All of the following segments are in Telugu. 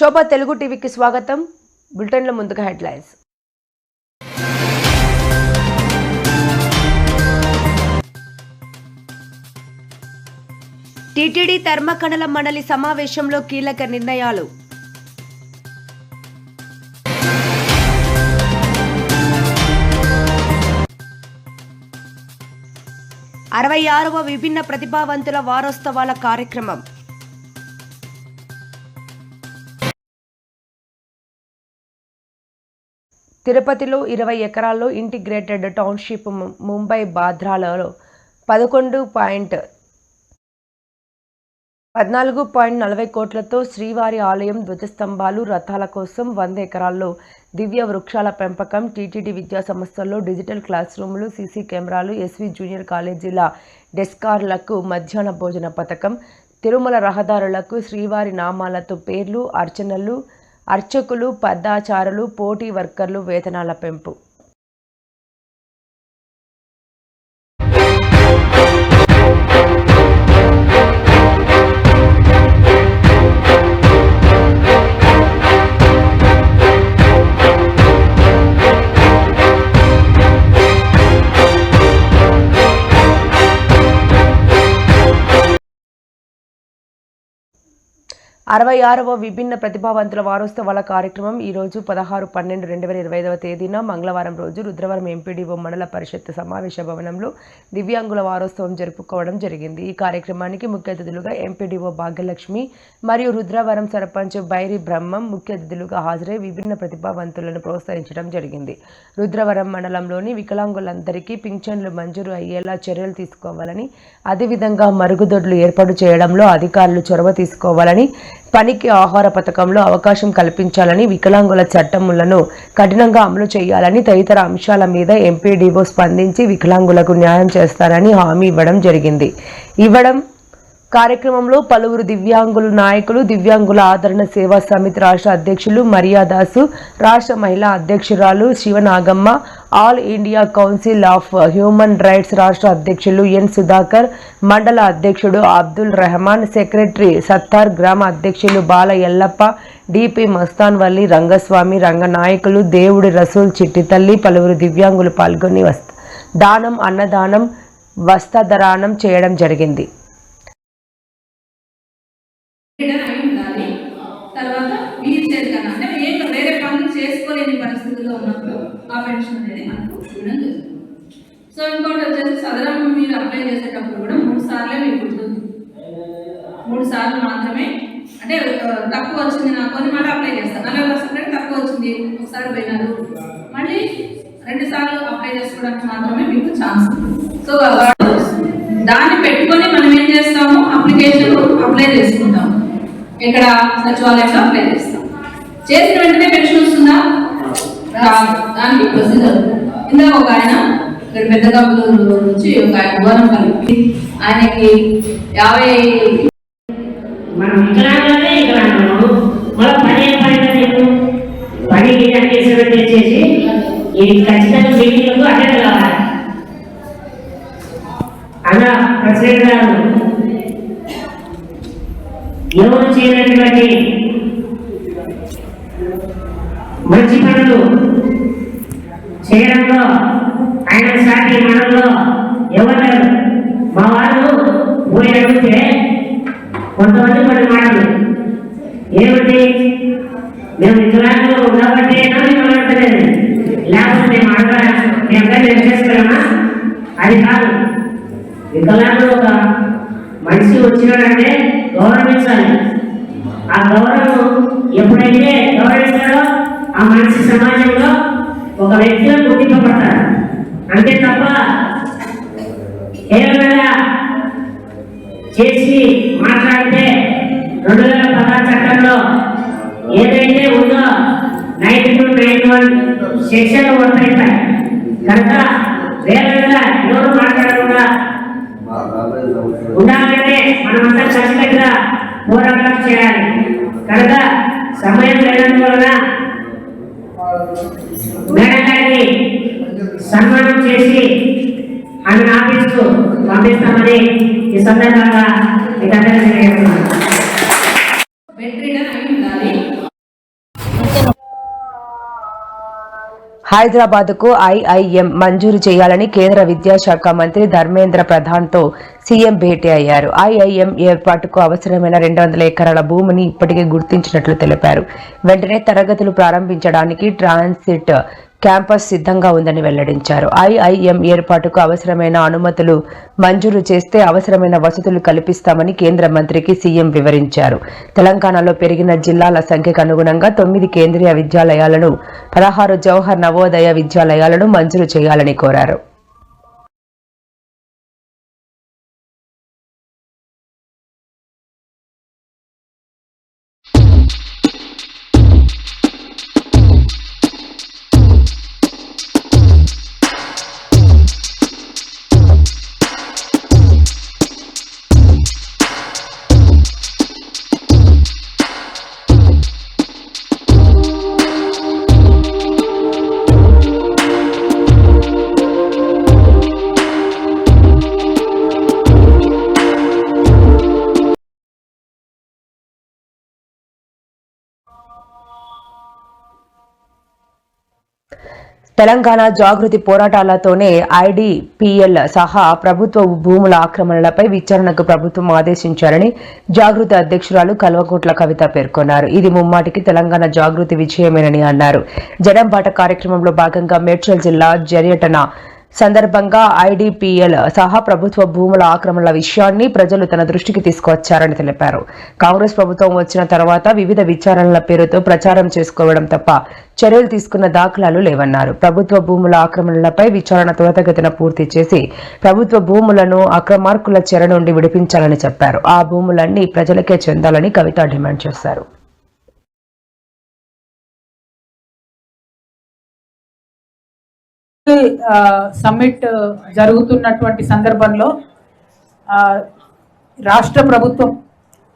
శోభ తెలుగు టీవీకి స్వాగతం. బులెటిన్ల ముందుగా హెడ్లైన్స్. టీటీడీ ధర్మకణల మండలి సమావేశంలో కీలక నిర్ణయాలు. అరవై ఆరవ విభిన్న ప్రతిభావంతుల వారోత్సవాల కార్యక్రమం. తిరుపతిలో ఇరవై ఎకరాల్లో ఇంటిగ్రేటెడ్ టౌన్షిప్ ముంబై బాధ్రాలలో పదకొండు పాయింట్ పద్నాలుగు పాయింట్ నలభై కోట్లతో శ్రీవారి ఆలయం ధ్వజస్తంభాలు రథాల కోసం వంద ఎకరాల్లో దివ్య వృక్షాల పెంపకం టీటీడీ విద్యా సంస్థల్లో డిజిటల్ క్లాస్ రూములు సీసీ కెమెరాలు ఎస్వి జూనియర్ కాలేజీల డెస్కార్లకు మధ్యాహ్న భోజన పథకం తిరుమల రహదారులకు శ్రీవారి నామాలతో పేర్లు అర్చనలు అర్చకులు పద్దాచారులు పోటీ వర్కర్లు వేతనాల పెంపు అరవై ఆరవ విభిన్న ప్రతిభావంతుల వారోత్సవాల కార్యక్రమం ఈ రోజు పదహారు పన్నెండు రెండు వేల ఇరవై ఐదవ తేదీన మంగళవారం రోజు రుద్రవరం ఎంపీడీఓ మండల పరిషత్ సమావేశ భవనంలో దివ్యాంగుల వారోత్సవం జరుపుకోవడం జరిగింది. ఈ కార్యక్రమానికి ముఖ్య అతిథులుగా ఎంపీడీఓ భాగ్యలక్ష్మి మరియు రుద్రవరం సర్పంచ్ బైరి బ్రహ్మం ముఖ్య అతిథులుగా హాజరై విభిన్న ప్రతిభావంతులను ప్రోత్సహించడం జరిగింది. రుద్రవరం మండలంలోని వికలాంగులందరికీ పింఛన్లు మంజూరు అయ్యేలా చర్యలు తీసుకోవాలని అదేవిధంగా మరుగుదొడ్లు ఏర్పాటు చేయడంలో అధికారులు చొరవ తీసుకోవాలని పనికి ఆహార పథకంలో అవకాశం కల్పించాలని వికలాంగుల చట్టములను కఠినంగా అమలు చేయాలని తదితర అంశాల మీద ఎంపీడీఓ స్పందించి వికలాంగులకు న్యాయం చేస్తారని హామీ ఇవ్వడం జరిగింది. ఇవ్వడం కార్యక్రమంలో పలువురు దివ్యాంగుల నాయకులు దివ్యాంగుల ఆదరణ సేవా సమితి రాష్ట్ర అధ్యక్షులు మరియాదాసు రాష్ట్ర మహిళా అధ్యక్షురాలు Sivanagamma all India council of human rights రాష్ట్ర అధ్యక్షులు ఎన్ సుధాకర్ మండల అధ్యక్షుడు అబ్దుల్ రెహమాన్ సెక్రటరీ సత్తార్ గ్రామ అధ్యక్షులు బాల ఎల్లప్ప డిపి మస్తాన్ వల్లి రంగస్వామి రంగనాయకులు దేవుడి రసూల్ చిట్టితల్లి పలువురు దివ్యాంగులు పాల్గొని వస్త దానం అన్నదానం వస్త్రదానం చేయడం జరిగింది. లీడర్ అయి ఉండాలి. తర్వాత వీల్ చైర్ కన్నా అంటే ఏం వేరే పనులు చేసుకోలేని పరిస్థితుల్లో ఉన్నప్పుడు ఆ పెన్షన్ అనేది మనకు ఇవ్వడం జరుగుతుంది. సో ఇంకోటి వచ్చేసి సదరం మీరు అప్లై చేసేటప్పుడు కూడా మూడు సార్లే మీకు ఉంటుంది మూడు సార్లు మాత్రమే. అంటే తక్కువ వచ్చింది నాకు అని మళ్ళీ అప్లై చేస్తాను. నలభై పర్సెంట్ తక్కువ వచ్చింది. ఒకసారి పోయినారు. మళ్ళీ రెండు సార్లు అప్లై చేసుకోవడానికి మాత్రమే మీకు ఛాన్స్ సో దాన్ని పెట్టుకొని మనం ఏం చేస్తాము? అప్లికేషన్ అప్లై చేసుకుంటాం ఇక్కడ సచివాలయంలో అప్లై చేస్తాం చేసిన వెంటనే పెన్షన్ వస్తుందా? దానికి ప్రొసీజర్. ఇందాక ఒక ఆయన ఇక్కడ పెద్ద కంపెనీల నుంచి ఒక ఆయన దూరం కలిపి ఆయనకి యాభై మనం వికలాంగులనే వికలాంగులు మళ్ళీ పని ఏం పని నీకు? పని అన్ని చేసేది ఇది ఖచ్చితంగా మీటింగ్లకు అటెండ్ కావాలి. అలా ప్రెసిడెంట్ గారు ఎవరు చేయనటువంటి మంచి పనులు చేయడంలో ఆయన సాటి మనలో ఎవరు? మా వారు పోయి అడిగితే కొంతమంది కొన్ని మాటలు. ఏమిటి? మేము వికలాంగులు ఉండబట్టి మేము మాట్లాడలేదు లేకపోతే మేము అడగా మేము మేము చేసుకోలేమా అది కాదు వికలాంగులు ఒక మనిషి వచ్చినాడంటే గౌరవించాలి ఆ గౌరవం ఎప్పుడైతే గౌరవిస్తాడో ఆ మనిషి సమాజంలో ఒక వ్యక్తిగా గుర్తింపబడతాడు అంతే తప్ప కేవలంగా చేసి మాట్లాడితే రెండు వేల పదహారు చట్టంలో ఏదైతే ఉందో ninety two nine one section వర్తిస్తాయి కనుక వేరేగా ఎవరు మాట్లాడకుండా ఉండాలంటే మనమంతా ఖచ్చితంగా పోరాటం చేయాలి. కనుక సమయం లేనందువలన మేడం గారిని సన్మానం చేసి ఆమె ఆఫీస్కు పంపిస్తామని ఈ సందర్భంగా హైదరాబాద్కు ఐఐఎం మంజూరు చేయాలని కేంద్ర విద్యాశాఖ మంత్రి ధర్మేంద్ర ప్రధాన్తో సీఎం భేటీ అయ్యారు. ఐఐఎం ఏర్పాటుకు అవసరమైన రెండు వందల ఎకరాల భూమిని ఇప్పటికే గుర్తించినట్లు తెలిపారు. వెంటనే తరగతులు ప్రారంభించడానికి ట్రాన్సిట్ క్యాంపస్ సిద్ధంగా ఉందని వెల్లడించారు. ఐఐఎం ఏర్పాటుకు అవసరమైన అనుమతులు మంజూరు చేస్తే అవసరమైన వసతులు కల్పిస్తామని కేంద్ర మంత్రికి సీఎం వివరించారు. తెలంగాణలో పెరిగిన జిల్లాల సంఖ్యకు అనుగుణంగా తొమ్మిది కేంద్రీయ విద్యాలయాలను పదహారు జవహర్ నవోదయ విద్యాలయాలను మంజూరు చేయాలని కోరారు. తెలంగాణ జాగృతి పోరాటాలతోనే ఐడిపిఎల్ సహా ప్రభుత్వ భూముల ఆక్రమణలపై విచారణకు ప్రభుత్వం ఆదేశించారని జాగృతి అధ్యక్షురాలు కల్వకుంట్ల కవిత పేర్కొన్నారు. ఇది ముమ్మాటికి తెలంగాణ జాగృతి విజయమేనని అన్నారు. జనంబాట కార్యక్రమంలో భాగంగా మేడ్చల్ జిల్లా జర్యటన సందర్భంగా ఐడిపిఎల్ సహా ప్రభుత్వ భూముల ఆక్రమణల విషయాన్ని ప్రజలు తన దృష్టికి తీసుకువచ్చారని తెలిపారు. కాంగ్రెస్ ప్రభుత్వం వచ్చిన తర్వాత వివిధ విచారణల పేరుతో ప్రచారం చేసుకోవడం తప్ప చర్యలు తీసుకున్న దాఖలాలు లేవన్నారు. ప్రభుత్వ భూముల ఆక్రమణలపై విచారణ త్వరితగతిన పూర్తి చేసి ప్రభుత్వ భూములను అక్రమార్కుల చెర నుండి విడిపించాలని చెప్పారు. ఆ భూములన్నీ ప్రజలకే చెందాలని కవిత డిమాండ్ చేశారు. సమ్మిట్ జరుగుతున్నటువంటి సందర్భంలో రాష్ట్ర ప్రభుత్వం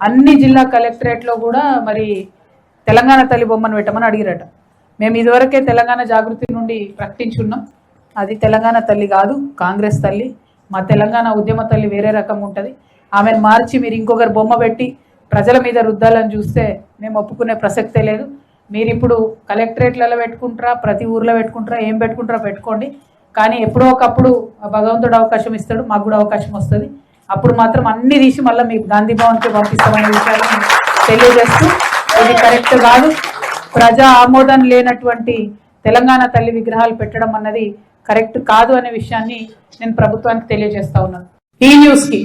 అన్ని జిల్లా కలెక్టరేట్లో కూడా మరి తెలంగాణ తల్లి బొమ్మను పెట్టమని అడిగిరట. మేము ఇదివరకే తెలంగాణ జాగృతి నుండి ప్రకటించున్నాం. అది తెలంగాణ తల్లి కాదు కాంగ్రెస్ తల్లి. మా తెలంగాణ ఉద్యమ తల్లి వేరే రకం ఉంటుంది. ఆమెను మార్చి మీరు ఇంకొకరు బొమ్మ పెట్టి ప్రజల మీద రుద్దాలని చూస్తే మేము ఒప్పుకునే ప్రసక్తే లేదు. మీరు ఇప్పుడు కలెక్టరేట్లలో పెట్టుకుంటారా? ప్రతి ఊర్లో పెట్టుకుంటారా? ఏం పెట్టుకుంటారా పెట్టుకోండి. కానీ ఎప్పుడో ఒకప్పుడు భగవంతుడు అవకాశం ఇస్తాడు మాకు కూడా అవకాశం వస్తుంది. అప్పుడు మాత్రం అన్ని తీసి మళ్ళీ మీకు గాంధీ భవన్కి పంపిస్తామనే విషయాలు తెలియజేస్తూ ఇది కరెక్ట్ కాదు. ప్రజా ఆమోదం లేనటువంటి తెలంగాణ తల్లి విగ్రహాలు పెట్టడం అన్నది కరెక్ట్ కాదు అనే విషయాన్ని నేను ప్రభుత్వానికి తెలియజేస్తా ఉన్నాను. ఈ న్యూస్కి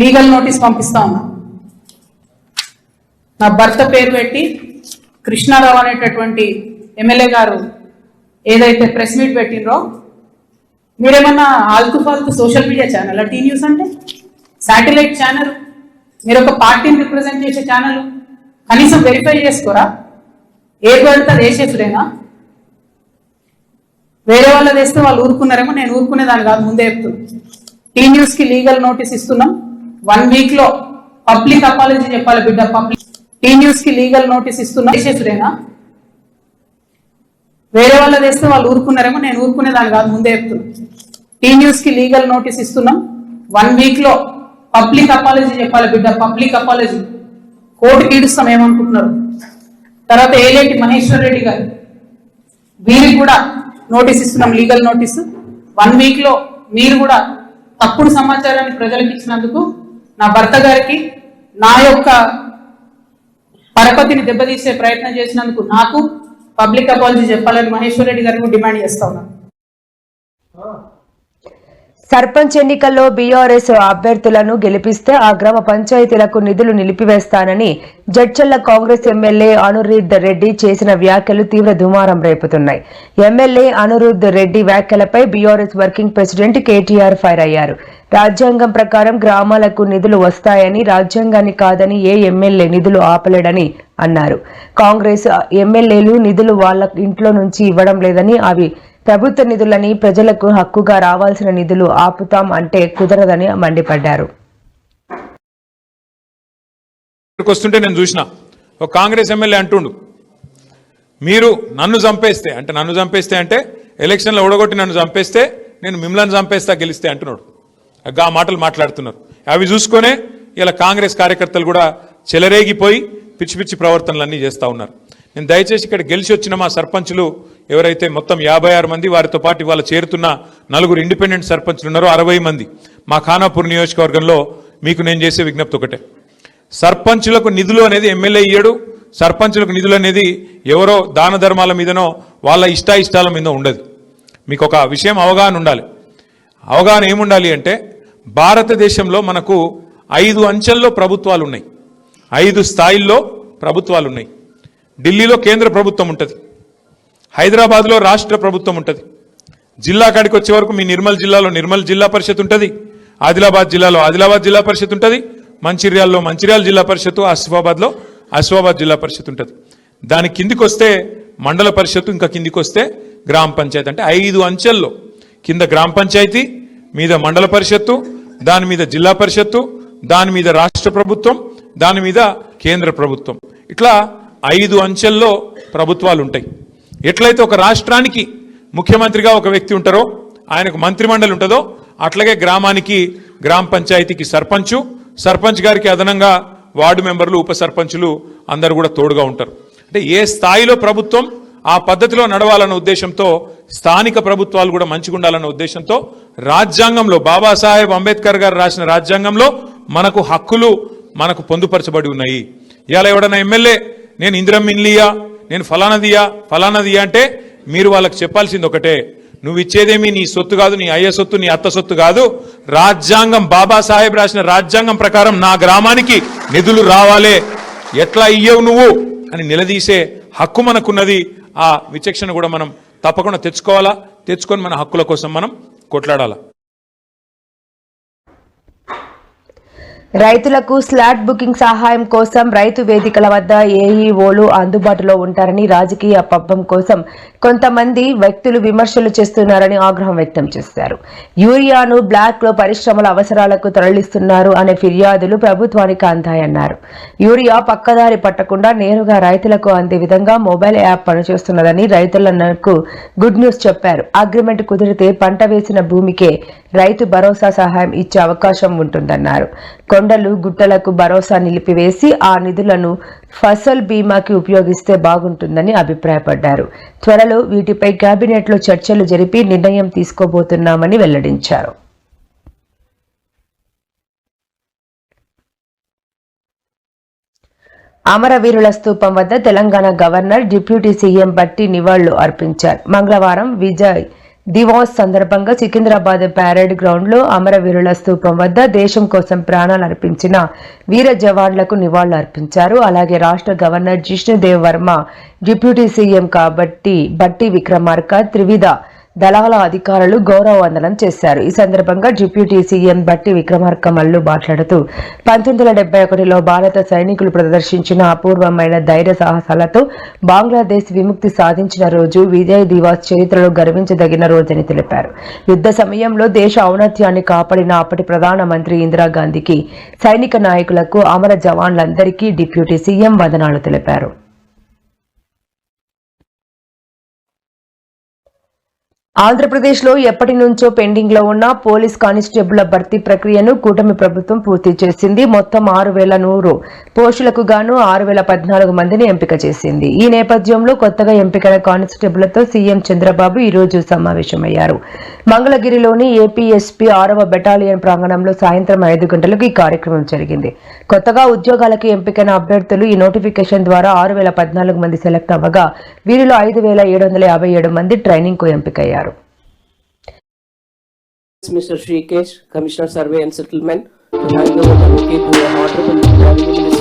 లీగల్ నోటీస్ పంపిస్తా ఉన్నా. నా భర్త పేరు పెట్టి కృష్ణారావు అనేటటువంటి ఎమ్మెల్యే గారు ఏదైతే ప్రెస్ మీట్ పెట్టినరో మీరేమన్నా ఆల్తు ఫాల్తు social media channel? T news అంటే? Satellite channel. మీరు ఒక పార్టీని రిప్రజెంట్ చేసే ఛానల్. కనీసం వెరిఫై చేసుకోరా? ఏ పడితే వేసేసులేనా వేరే వాళ్ళు వేస్తే వాళ్ళు ఊరుకున్నారేమో నేను ఊరుకునేదాన్ని కాదు ముందే చెప్తున్నా. టీ న్యూస్కి లీగల్ నోటీస్ ఇస్తున్నాం. వన్ వీక్లో పబ్లిక్ అపాలజీ చెప్పాలి బిడ్డ పబ్లిక్ టీ న్యూస్కి లీగల్ నోటీస్ ఇస్తున్నాం. వేసేసుడేనా వేరే వాళ్ళ వేస్తే వాళ్ళు ఊరుకున్నారేమో నేను ఊరుకునేదాన్ని కాదు ముందే చెప్తున్నా. టీ న్యూస్కి లీగల్ నోటీస్ ఇస్తున్నాం. వన్ వీక్లో పబ్లిక్ అపాలజీ చెప్పాలి బిడ్డ పబ్లిక్ అపాలజీ కోర్టు ఈడుస్తాం ఏమనుకుంటున్నారు? తర్వాత ఏలేటి మహేశ్వర్ రెడ్డి గారు. వీరికి కూడా నోటీస్ ఇస్తున్నాం లీగల్ నోటీస్ వన్ వీక్లో మీరు కూడా తప్పుడు సమాచారాన్ని ప్రజలకు ఇచ్చినందుకు నా భర్త గారికి నా యొక్క పరపతిని దెబ్బతీసే ప్రయత్నం చేసినందుకు నాకు పబ్లిక్ అపాలజీ చెప్పాలని మహేశ్వర్ రెడ్డి గారు డిమాండ్ చేస్తా ఉన్నాను. సర్పంచ్ ఎన్నికల్లో బీఆర్ఎస్ అభ్యర్థులను గెలిపిస్తే ఆ గ్రామ పంచాయతీలకు నిధులు నిలిపివేస్తానని జడ్చల్ల కాంగ్రెస్ ఎమ్మెల్యే అనురుద్ రెడ్డి చేసిన వ్యాఖ్యలు తీవ్ర దుమారం రేపుతున్నాయి. ఎమ్మెల్యే అనురుద్ రెడ్డి వ్యాఖ్యలపై BRS working president KTR fire అయ్యారు. రాజ్యాంగం ప్రకారం గ్రామాలకు నిధులు వస్తాయని రాజ్యాంగాన్ని కాదని ఏ ఎమ్మెల్యే నిధులు ఆపలేడని అన్నారు. కాంగ్రెస్ ఎమ్మెల్యేలు నిధులు వాళ్ళ ఇంట్లో నుంచి ఇవ్వడం లేదని అవి ప్రభుత్వ నిధులని ప్రజలకు హక్కుగా రావాల్సిన నిధులు ఆపుతాం అంటే కుదరదని మండిపడ్డారు. వస్తుంటే నేను చూసిన ఒక కాంగ్రెస్ ఎమ్మెల్యే అంటుండు మీరు నన్ను చంపేస్తే అంటే నన్ను చంపేస్తే అంటే ఎలక్షన్లో ఓడగొట్టి నన్ను చంపేస్తే నేను మిమ్మల్ని చంపేస్తా గెలిస్తే అంటున్నాడు. ఆ మాటలు మాట్లాడుతున్నారు. అవి చూసుకొనే ఇలా కాంగ్రెస్ కార్యకర్తలు కూడా చెలరేగిపోయి పిచ్చి పిచ్చి ప్రవర్తనలు అన్నీ చేస్తూ ఉన్నారు. నేను దయచేసి ఇక్కడ గెలిచి వచ్చిన మా సర్పంచులు ఎవరైతే మొత్తం యాభై ఆరు మంది వారితో పాటు ఇవాళ చేరుతున్న నలుగురు ఇండిపెండెంట్ సర్పంచ్లు ఉన్నారో అరవై మంది మా ఖానాపూర్ నియోజకవర్గంలో మీకు నేను చేసే విజ్ఞప్తి ఒకటే. సర్పంచులకు నిధులు అనేది ఎమ్మెల్యే ఇయ్యడు. సర్పంచులకు నిధులు అనేది ఎవరో దాన ధర్మాల మీదనో వాళ్ళ ఇష్టాయిష్టాల మీద ఉండదు. మీకు ఒక విషయం అవగాహన ఉండాలి. అవగాహన ఏముండాలి అంటే భారతదేశంలో మనకు ఐదు అంచెల్లో ప్రభుత్వాలు ఉన్నాయి. ఐదు స్థాయిల్లో ప్రభుత్వాలు ఉన్నాయి. ఢిల్లీలో కేంద్ర ప్రభుత్వం ఉంటుంది. హైదరాబాద్లో రాష్ట్ర ప్రభుత్వం ఉంటుంది. జిల్లా కాడికి వచ్చే వరకు మీ నిర్మల్ జిల్లాలో నిర్మల్ జిల్లా పరిషత్ ఉంటుంది. ఆదిలాబాద్ జిల్లాలో ఆదిలాబాద్ జిల్లా పరిషత్ ఉంటుంది. మంచిర్యాలలో మంచిర్యాల జిల్లా పరిషత్తు ఆసిఫాబాద్లో ఆసిఫాబాద్ జిల్లా పరిషత్ ఉంటుంది. దాని కిందికి వస్తే మండల పరిషత్తు ఇంకా కిందికి వస్తే గ్రామ పంచాయతీ. అంటే ఐదు అంచెల్లో కింద గ్రామ పంచాయతీ మీద మండల పరిషత్తు దాని మీద జిల్లా పరిషత్తు దాని మీద రాష్ట్ర ప్రభుత్వం దాని మీద కేంద్ర ప్రభుత్వం. ఇట్లా ఐదు అంచెల్లో ప్రభుత్వాలు ఉంటాయి. ఎట్లయితే ఒక రాష్ట్రానికి ముఖ్యమంత్రిగా ఒక వ్యక్తి ఉంటారో ఆయనకు మంత్రిమండలి ఉంటుందో అట్లాగే గ్రామానికి గ్రామ పంచాయతీకి సర్పంచు సర్పంచ్ గారికి అదనంగా వార్డు మెంబర్లు ఉప సర్పంచులు అందరూ కూడా తోడుగా ఉంటారు. అంటే ఏ స్థాయిలో ప్రభుత్వం ఆ పద్ధతిలో నడవాలన్న ఉద్దేశంతో స్థానిక ప్రభుత్వాలు కూడా మంచిగా ఉండాలన్న ఉద్దేశంతో రాజ్యాంగంలో బాబాసాహెబ్ అంబేద్కర్ గారు రాసిన రాజ్యాంగంలో మనకు హక్కులు మనకు పొందుపరచబడి ఉన్నాయి. ఇవాళ ఎవడన్నా ఎమ్మెల్యే నేను ఇందిరం ఇన్లియా నేను ఫలానదియా ఫలానదియా అంటే మీరు వాళ్ళకి చెప్పాల్సింది ఒకటే. నువ్వు ఇచ్చేదేమి నీ సొత్తు కాదు నీ అయ్య సొత్తు నీ అత్త సొత్తు కాదు. రాజ్యాంగం బాబాసాహెబ్ రాసిన రాజ్యాంగం ప్రకారం నా గ్రామానికి నిధులు రావాలే. ఎట్లా ఇయ్యవు నువ్వు అని నిలదీసే హక్కు మనకున్నది. ఆ విచక్షణ కూడా మనం తప్పకుండా తెచ్చుకోవాలా? తెచ్చుకొని మన హక్కుల కోసం మనం కొట్లాడాలా? రైతులకు స్లాట్ బుకింగ్ సహాయం కోసం రైతు వేదికల వద్ద ఏఈఓలు అందుబాటులో ఉంటారని రాజకీయ పబ్బం కోసం కొంతమంది వ్యక్తులు విమర్శలు చేస్తున్నారని ఆగ్రహం వ్యక్తం చేశారు. యూరియాను బ్లాక్లో పరిశ్రమల అవసరాలకు తరలిస్తున్నారు అనే ఫిర్యాదులు ప్రభుత్వానికి అందాయన్నారు. యూరియా పక్కదారి పట్టకుండా నేరుగా రైతులకు అందే విధంగా మొబైల్ యాప్ పనిచేస్తున్నదని రైతులకు గుడ్ న్యూస్ చెప్పారు. అగ్రిమెంట్ కుదిరితే పంట వేసిన భూమికే రైతు భరోసా సహాయం ఇచ్చే అవకాశం ఉంటుందన్నారు. కొండలు గుట్టలకు భరోసా నిలిపివేసి ఆ నిధులను ఫసల్ బీమాకి ఉపయోగిస్తే బాగుంటుందని అభిప్రాయపడ్డారు. త్వరలో వీటిపై కేబినెట్లో చర్చలు జరిపి నిర్ణయం తీసుకోబోతున్నామని వెల్లడించారు. అమరవీరుల స్థూపం వద్ద తెలంగాణ గవర్నర్ డిప్యూటీ సీఎం బట్టి నివాళులు అర్పించారు. మంగళవారం విజయ్ దివాస్ సందర్భంగా సికింద్రాబాద్ ప్యారెడ్ గ్రౌండ్లో అమరవీరుల స్తూపం వద్ద దేశం కోసం ప్రాణాలు అర్పించిన వీర జవాన్లకు నివాళులు అర్పించారు. అలాగే రాష్ట్ర governor Jishnu Dev Varma deputy CM కాబట్టి బట్టి విక్రమార్క త్రివిధ దళాల అధికారులు గౌరవ వందనం చేశారు. ఈ సందర్భంగా డిప్యూటీ సీఎం బట్టి విక్రమార్క మల్లు మాట్లాడుతూ పంతొమ్మిది వందల డెబ్బై ఒకటిలో భారత సైనికులు ప్రదర్శించిన అపూర్వమైన ధైర్య సాహసాలతో బంగ్లాదేశ్ విముక్తి సాధించిన రోజు విజయ్ దివాస్ చరిత్రలో గర్వించదగిన రోజని తెలిపారు. యుద్ధ సమయంలో దేశ ఔన్నత్యాన్ని కాపాడిన అప్పటి ప్రధానమంత్రి ఇందిరాగాంధీకి సైనిక నాయకులకు అమర జవాన్లందరికీ డిప్యూటీ సీఎం వందనాలు తెలిపారు. ఆంధ్రప్రదేశ్లో ఎప్పటి నుంచో పెండింగ్లో ఉన్న పోలీస్ కానిస్టేబుల్ భర్తీ ప్రక్రియను కూటమి ప్రభుత్వం పూర్తి చేసింది. మొత్తం ఆరు వేల నూరు పోస్టులకు గాను ఆరు వేల పద్నాలుగు మందిని ఎంపిక చేసింది. ఈ నేపథ్యంలో కొత్తగా ఎంపికైన కానిస్టేబుళ్ళతో సీఎం చంద్రబాబు ఈరోజు సమావేశమయ్యారు. మంగళగిరిలోని ఏపీఎస్పీ ఆరవ బెటాలియన్ ప్రాంగణంలో సాయంత్రం ఐదు గంటలకు ఈ కార్యక్రమం జరిగింది. కొత్తగా ఉద్యోగాలకు ఎంపికైన అభ్యర్థులు ఈ నోటిఫికేషన్ ద్వారా ఆరు వేల పద్నాలుగు మంది సెలెక్ట్ అవ్వగా వీరిలో ఐదు వేల ఏడు వందల యాభై ఏడు మంది ట్రైనింగ్కు ఎంపికయ్యారు. Mr. Shrikesh, Commissioner Survey and Settlement, to hand over the bouquet to the Honorable Prime Minister.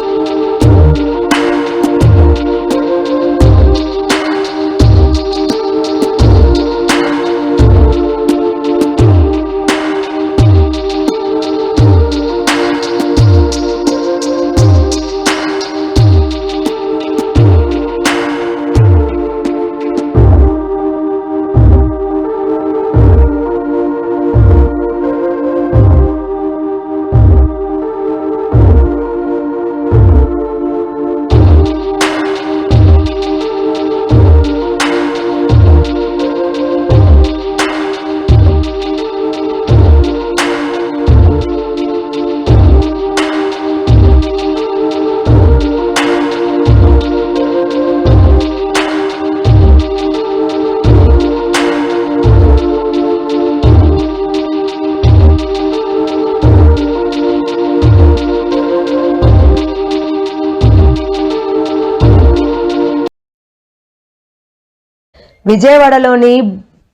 విజయవాడలోని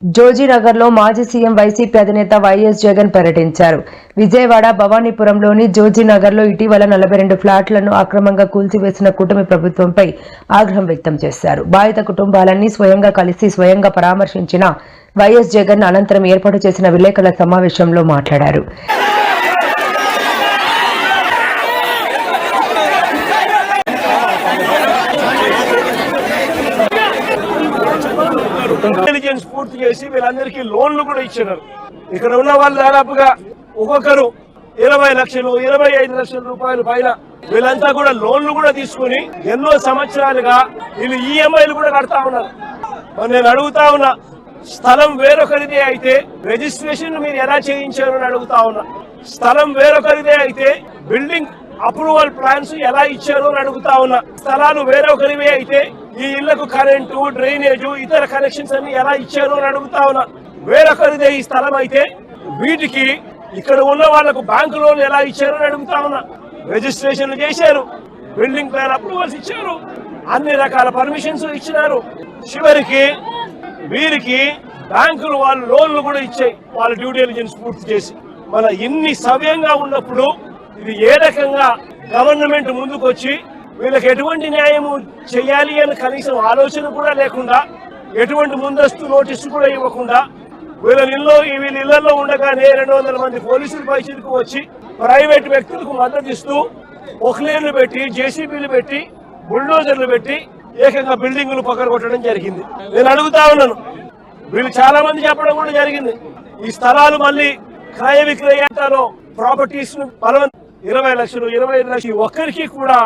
జోజీనగర్లో మాజీ సీఎం వైసీపీ అధినేత వైఎస్ జగన్ పర్యటించారు. విజయవాడ భవానీపురంలోని జోజీనగర్లో ఇటీవల నలభై రెండు ఫ్లాట్లను అక్రమంగా కూల్చివేసిన కూటమి ప్రభుత్వంపై ఆగ్రహం వ్యక్తం చేశారు. బాధిత కుటుంబాలన్నీ స్వయంగా కలిసి స్వయంగా పరామర్శించిన వైఎస్ జగన్ అనంతరం ఏర్పాటు చేసిన విలేకరుల సమావేశంలో మాట్లాడారు. పూర్తి చేసి వీళ్ళందరికీ లోన్లు కూడా ఇచ్చినారు. ఇక్కడ ఉన్న వాళ్ళు దాదాపుగా ఒక్కొక్కరు ఇరవై లక్షలు ఇరవై ఐదు లక్షల రూపాయలు పైన వీళ్ళంతా కూడా లోన్లు కూడా తీసుకుని ఎన్నో సంవత్సరాలుగా వీళ్ళు ఈఎంఐలు కూడా కడతా ఉన్నారు. మరి నేను అడుగుతా ఉన్నా స్థలం వేరొకరిదే అయితే రిజిస్ట్రేషన్ మీరు ఎలా చేయించారు అని అడుగుతా ఉన్నా. స్థలం వేరొకరిదే అయితే బిల్డింగ్ అప్రూవల్ ప్లాన్స్ ఎలా ఇచ్చారు అని అడుగుతా ఉన్నా. స్థలాలు వేరొకరివే అయితే ఈ ఇళ్ళకు కరెంటు డ్రైనేజు ఇతర కనెక్షన్స్ అన్ని ఎలా ఇచ్చారు అని అడుగుతా ఉన్నా. వేరొకరిదే ఈ స్థలం అయితే వీటికి ఇక్కడ ఉన్న వాళ్ళకు బ్యాంకు లోన్ ఎలా ఇచ్చారు అని అడుగుతా ఉన్నా. రిజిస్ట్రేషన్లు చేశారు బిల్డింగ్ ప్లాన్ అప్రూవల్స్ ఇచ్చారు అన్ని రకాల పర్మిషన్స్ ఇచ్చినారు. చివరికి వీరికి బ్యాంకులు వాళ్ళు లోన్లు కూడా ఇచ్చాయి. వాళ్ళ డ్యూ డెలిజెన్స్ పూర్తి చేసి. మన ఇన్ని సవ్యంగా ఉన్నప్పుడు ఇది ఏ రకంగా గవర్నమెంట్ ముందుకు వచ్చి వీళ్ళకి ఎటువంటి న్యాయము చేయాలి అని కనీసం ఆలోచన కూడా లేకుండా ఎటువంటి ముందస్తు నోటీసు కూడా ఇవ్వకుండా వీళ్ళ ఇల్లు వీళ్ళ ఇళ్ళలో ఉండగానే రెండు వందల మంది పోలీసులు పరిస్థితికి వచ్చి ప్రైవేట్ వ్యక్తులకు మద్దతు ఇస్తూ ఒక్లేర్లు పెట్టి జేసీబీలు పెట్టి బుల్డోజర్లు పెట్టి ఏకంగా బిల్డింగులు పక్కన జరిగింది. నేను అడుగుతా ఉన్నాను. వీళ్ళు చాలా మంది చెప్పడం కూడా జరిగింది. ఈ స్థలాలు మళ్ళీ క్రయ విక్రయాలు ప్రాపర్టీస్ బలవంతం ఇరవై లక్షలు ఇరవై ఐదు లక్షలు ఒక్కరికి కూడా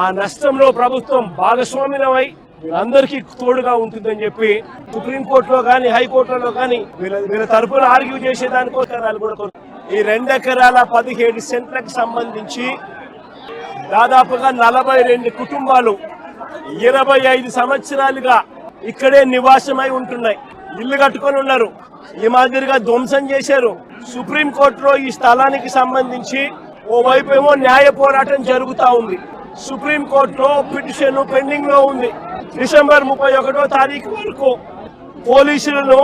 ఆ నష్టంలో ప్రభుత్వం భాగస్వామ్యమై వీళ్ళందరికీ తోడుగా ఉంటుందని చెప్పి సుప్రీంకోర్టులో కానీ హైకోర్టులో కానీ వీళ్ళ వీళ్ళ తరపున ఆర్గ్యూ చేసేదానికోసం కూడా ఈ రెండు ఎకరాల పదిహేడు సెంట్లకు సంబంధించి దాదాపుగా నలభై రెండు కుటుంబాలు ఇరవై ఐదు సంవత్సరాలుగా ఇక్కడే నివాసమై ఉంటున్నాయి. ఇల్లు కట్టుకొని ఉన్నారు. ఈ మాదిరిగా ధ్వంసం చేశారు. సుప్రీంకోర్టులో ఈ స్థలానికి సంబంధించి ఓవైపు ఏమో న్యాయ పోరాటం జరుగుతూ ఉంది. సుప్రీంకోర్టులో పిటిషన్ పెండింగ్లో ఉంది. డిసెంబర్ ముప్పై ఒకటో తారీఖు వరకు పోలీసులను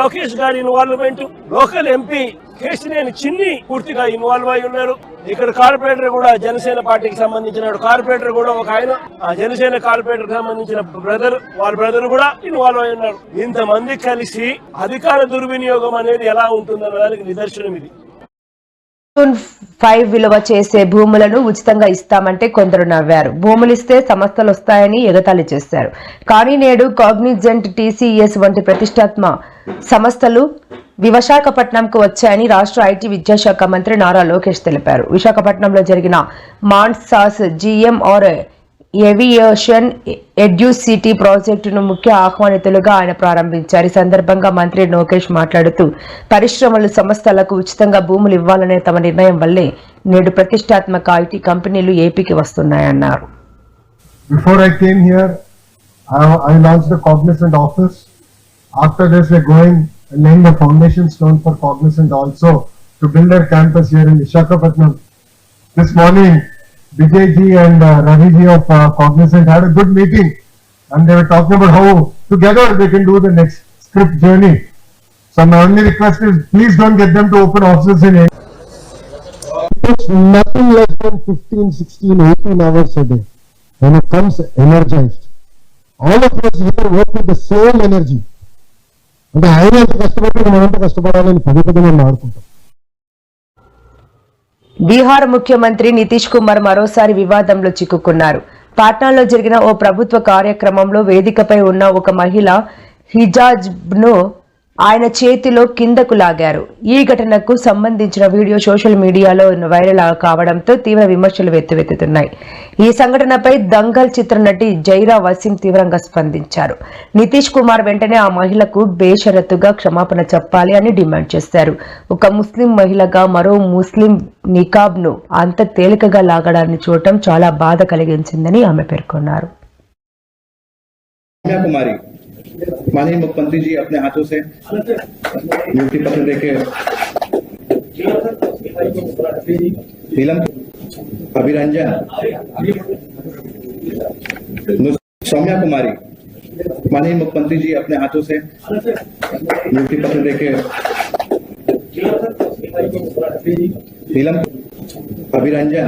లోకేష్ గారి ఇన్వాల్వ్మెంట్ లోకల్ ఎంపీ కేసినేని చిన్ని పూర్తిగా ఇన్వాల్వ్ అయి ఉన్నారు. ఇక్కడ కార్పొరేటర్ కూడా జనసేన పార్టీకి సంబంధించిన కార్పొరేటర్ కూడా ఒక ఆయన. ఆ జనసేన కార్పొరేటర్ సంబంధించిన బ్రదర్ వాళ్ళ బ్రదర్ కూడా ఇన్వాల్వ్ అయి ఉన్నారు. ఇంతమంది కలిసి అధికార దుర్వినియోగం అనేది ఎలా ఉంటుందన్న దానికి నిదర్శనం ఇది. ఫైవ్ విలువ చేసే భూములను ఉచితంగా ఇస్తామంటే కొందరు నవ్వారు. భూములు ఇస్తే సంస్థలు వస్తాయని ఎగతాళి చేశారు. కానీ నేడు కాగ్నిజెంట్ టీసీఎస్ వంటి ప్రతిష్టాత్మ సంస్థలు విశాఖపట్నంకు వచ్చాయని రాష్ట్ర ఐటీ విద్యాశాఖ మంత్రి నారా లోకేష్ తెలిపారు. విశాఖపట్నంలో జరిగిన మాన్సాస్ జీఎంఆర్ ఏవియేషన్ ఎడ్యూసిటీ ప్రాజెక్టును ముఖ్య ఆహ్వానితులుగా ఆయన ప్రారంభించారు. ఈ సందర్భంగా మంత్రి లోకేష్ మాట్లాడుతూ పరిశ్రమలు సంస్థలకు ఉచితంగా భూములు ఇవ్వాలనే తమ నిర్ణయం వల్లే నేడు ప్రతిష్టాత్మక ఐటీ కంపెనీలు ఏపీకి వస్తున్నాయన్నారు. Before office after this going laying the foundation for Cognizant also to campus Visakhapatnam this morning Vijay ji and uh, Ravi ji of uh, Cognizant had a good meeting and they were talking about how together they can do the next script journey. So my only request is please don't get them to open offices in India. It's nothing less than 15, 16, 18 hours a day when it comes energized. All of us here work with the same energy. అంటే ఆయన ఎంత కష్టపడి మనంత కష్టపడాలని పదే పదే మనం ఆడుకుంటాం బీహార్ ముఖ్యమంత్రి నితీష్ కుమార్ మరోసారి వివాదంలో చిక్కుకున్నారు. పాట్నాలో జరిగిన ఓ ప్రభుత్వ కార్యక్రమంలో వేదికపై ఉన్న ఒక మహిళ హిజాజ్ను ఆయన చేతిలో కిందకు లాగారు. ఈ ఘటనకు సంబంధించిన వీడియో సోషల్ మీడియాలో వైరల్ కావడంతో తీవ్ర విమర్శలు వెత్తువెత్తుతున్నాయి. ఈ సంఘటనపై దంగల్ చిత్ర నటి జైరా వసీం తీవ్రంగా స్పందించారు. నితీష్ కుమార్ వెంటనే ఆ మహిళకు బేషరతుగా క్షమాపణ చెప్పాలి అని డిమాండ్ చేశారు. ఒక ముస్లిం మహిళగా మరో ముస్లిం నికాబ్ను అంత తేలికగా లాగడాన్ని చూడటం చాలా బాధ కలిగించిందని ఆమె పేర్కొన్నారు. माननीय मुख्यमंत्री जी अपने हाथों से नियुक्ति पत्र देके नीलम अभिरंजन, सौम्या कुमारी, माननीय मुख्यमंत्री जी अपने हाथों से नियुक्ति पत्र देके नीलम अभिरंजन